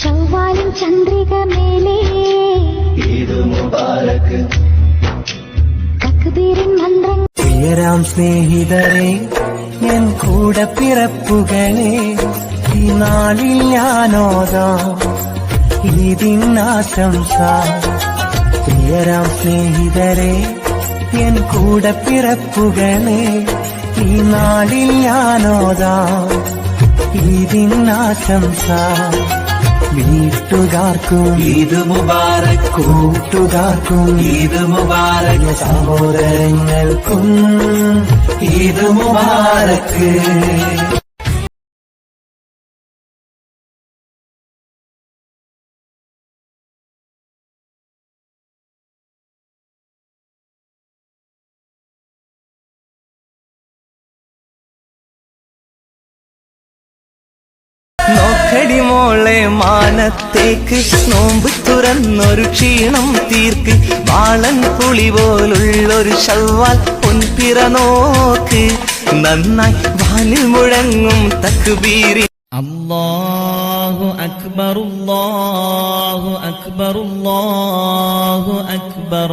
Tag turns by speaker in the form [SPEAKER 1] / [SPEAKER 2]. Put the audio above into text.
[SPEAKER 1] ചൊവ്വാലും ചന്ദ്രിക മേലേ. കക്കുബീരൻ മന്ത്രങ്ങൾ
[SPEAKER 2] പ്രിയരാം സ്നേഹിതരെ എൻ കൂടെ പിറപ്പുകളെ ഈ നാളിൽ ഞാനോതാം ഇതിനാശംസ പ്രിയരാം സ്നേഹിതരെ എൻ കൂടെ പിറപ്പുകളെ ഈ നാളിൽ ഞാനോതാം ഇതിനാശംസ വീട്ടുകാർക്കും
[SPEAKER 3] ഈദ് മുബാറക്
[SPEAKER 2] കൂട്ടുകാർക്കും
[SPEAKER 3] ഈദ് മുബാറക്.
[SPEAKER 2] സഹോദരങ്ങൾക്കും
[SPEAKER 3] ഈദ് മുബാറക്.
[SPEAKER 2] ഹടി മോളെ മാനത്തേക്ക് നോമ്പ് തുറന്നൊരു ക്ഷീണം തീർക്ക്. വാളൻ പുളി പോലുള്ളൊരു ഷവ്വാൽ പൊൻപിറ നോക്ക്. നന്നായി വാലിൽ മുഴങ്ങും തക്ബീരി
[SPEAKER 4] അല്ലാഹു അക്ബർ അല്ലാഹു അക്ബർ അല്ലാഹു അക്ബർ